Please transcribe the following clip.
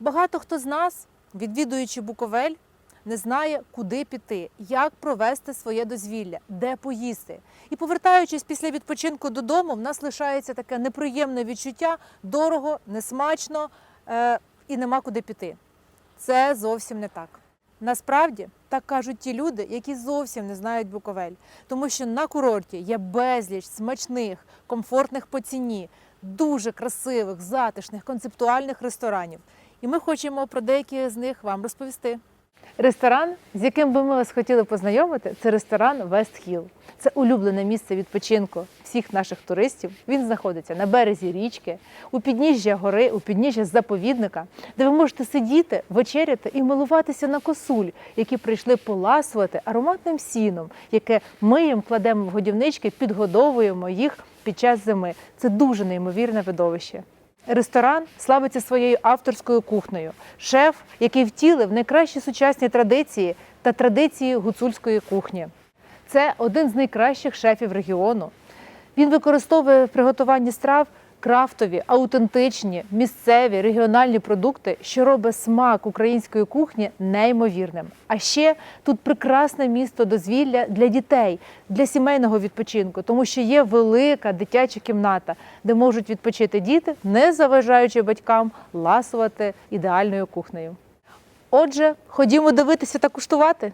Багато хто з нас, відвідуючи Буковель, не знає, куди піти, як провести своє дозвілля, де поїсти. І повертаючись після відпочинку додому, в нас лишається таке неприємне відчуття дорого, несмачно е, і нема куди піти. Це зовсім не так. Насправді так кажуть ті люди, які зовсім не знають Буковель, тому що на курорті є безліч смачних, комфортних по ціні, дуже красивих, затишних, концептуальних ресторанів. І ми хочемо про деякі з них вам розповісти. Ресторан, з яким би ми вас хотіли познайомити, це ресторан West Hill. Це улюблене місце відпочинку всіх наших туристів. Він знаходиться на березі річки, у підніжжя гори, у підніжжя заповідника, де ви можете сидіти, вечеряти і милуватися на косуль, які прийшли поласувати ароматним сіном, яке ми їм кладемо в годівнички, підгодовуємо їх під час зими. Це дуже неймовірне видовище. Ресторан славиться своєю авторською кухнею. Шеф, який втілив найкращі сучасні традиції та традиції гуцульської кухні. Це один з найкращих шефів регіону. Він використовує в приготуванні страв крафтові, аутентичні, місцеві, регіональні продукти, що робить смак української кухні неймовірним. А ще тут прекрасне місто дозвілля для дітей, для сімейного відпочинку, тому що є велика дитяча кімната, де можуть відпочити діти, не заважаючи батькам ласувати ідеальною кухнею. Отже, ходімо дивитися та куштувати.